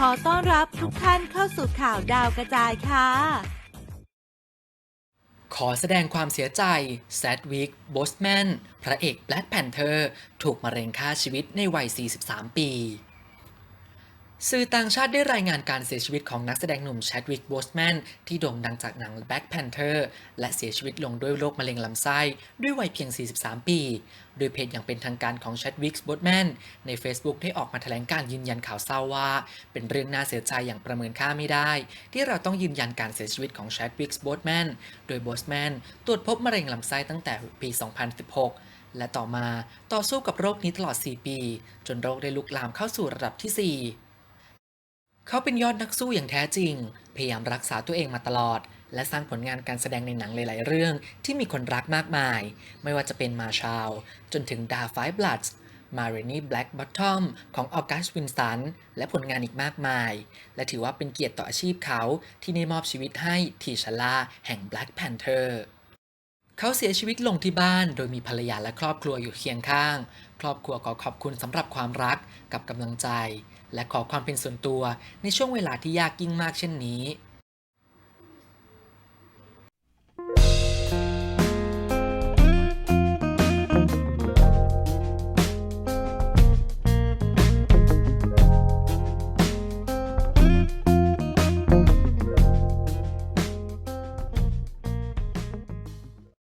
ขอต้อนรับทุกท่านเข้าสู่ข่าวดาวกระจายค่ะ ขอแสดงความเสียใจแซดวิกบอสแมน พระเอกแบล็ c แพนเทอร์ ถูกมะเร็งฆ่าชีวิตในวัย 43 ปี สื่อต่างชาติได้รายงานการเสียชีวิตของนักแสดงหนุ่มแชดวิกโบสแมนที่โด่งดังจากหนัง Black Panther และเสียชีวิตลงด้วยโรคมะเร็งลำไส้ ด้วยวัยเพียง 43 ปี โดยเพจอย่างเป็นทางการของแชดวิกโบสแมนใน Facebook ได้ออกมาแถลงการยืนยันข่าวเศร้าว่า เป็นเรื่องน่าเสียใจอย่างประเมินค่าไม่ได้ ที่เราต้องยืนยันการเสียชีวิตของแชดวิกโบสแมนโดยโบสแมนตรวจพบมะเร็งลำไส้ตั้งแต่ปี 2016และต่อมาต่อสู้กับโรคนี้ตลอด 4 ปี จนโรคได้ลุกลามเข้าสู่ระดับที่ 4 เขาเป็นยอดนักสู้อย่างแท้จริง พยายามรักษาตัวเองมาตลอด และสร้างผลงานการแสดงในหนังหลาย ๆ เรื่องที่มีคนรักมากมาย ไม่ว่าจะเป็นมาชาลจนถึงดาไฟบลัดมาเรนีแบล็กบอททอมของออกัสวินสันและผลงานอีกมากมาย และถือว่าเป็นเกียรติต่ออาชีพเขาที่ได้มอบชีวิตให้ทีชลาแห่ง Black Panther เขาเสียชีวิตลงที่บ้าน โดยมีภรรยาและครอบครัวอยู่เคียงข้าง ครอบครัวขอขอบคุณสำหรับความรักกับกำลังใจ และขอความเป็นส่วนตัวในช่วงเวลาที่ยากยิ่งมากเช่นนี้